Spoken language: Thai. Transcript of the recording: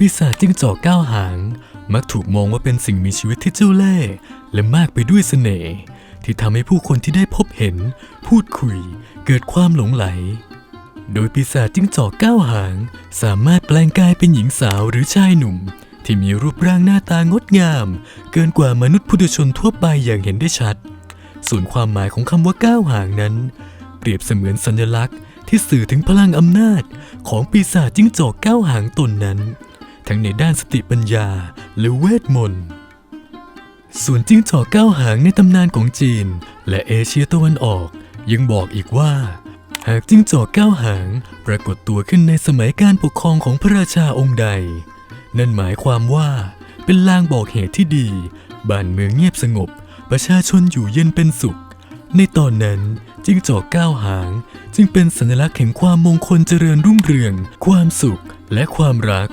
ปีศาจจิ้งจอกก้าวหาง มักถูกมองว่าเป็นสิ่งมีชีวิตที่เจ้าเล่ห์และมากไปด้วยเสน่ห์ที่ทำให้ผู้คนที่ได้พบเห็น พูดคุย เกิดความหลงไหล โดยปีศาจจิ้งจอกก้าวหาง สามารถแปลงกายเป็นหญิงสาวหรือชายหนุ่ม ที่มีรูปร่างหน้าตางดงาม เกินกว่ามนุษย์พุทุชนทั่วไปอย่างเห็นได้ชัด ส่วนความหมายของคำว่าก้าวหางนั้น เปรียบเสมือนสัญลักษณ์ ที่สื่อถึงพลังอำนาจของปีศาจจิ้งจอกก้าวหางตนนั้น ทั้งในด้านสติปัญญาและเวทมนต์ ส่วนจิ้งจอกก้าหางในตำนานของจีน และเอเชียตะวันออก ยังบอกอีกว่า หากจิ้งจอกก้าหางปรากฏตัวขึ้นในสมัยการปกครองของพระราชาองค์ใด นั่นหมายความว่าเป็นลางบอกเหตุที่ดี บ้านเมืองเงียบสงบ ประชาชนอยู่เย็นเป็นสุข ในตอนนั้นจิ้งจอกก้าวหาง จึงเป็นสัญลักษณ์แห่งความมงคลเจริญรุ่งเรือง ความสุขและความรัก